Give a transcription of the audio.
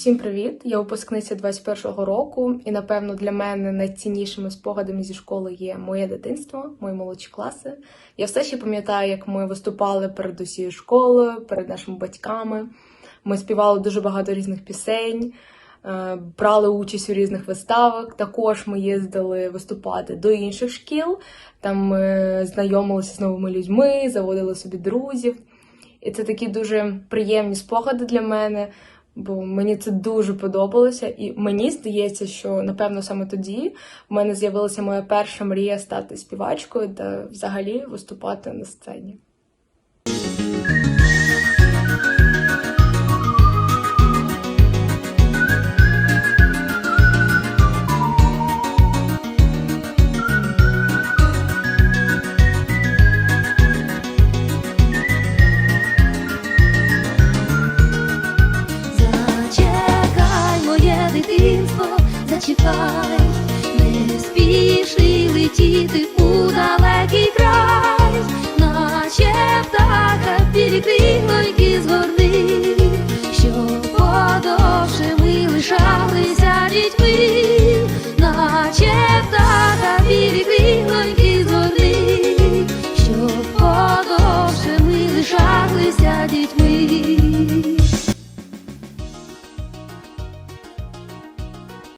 Всім привіт! Я випускниця 21-го року, і напевно для мене найціннішими спогадами зі школи є моє дитинство, мої молодші класи. Я все ще пам'ятаю, як ми виступали перед усією школою, перед нашими батьками. Ми співали дуже багато різних пісень, е, брали участь у різних виставах. Також ми їздили виступати до інших шкіл. Там ми знайомилися з новими людьми, заводили собі друзів. І це такі дуже приємні спогади для мене, бо мені це дуже подобалося. І мені здається, що напевно саме тоді в мене з'явилася моя перша мрія стати співачкою та взагалі виступати на сцені. Зачекай, не спіши летіти у далекий край, наче птаха перекрилоньки згорни, що подовше ми лишалися дітьми,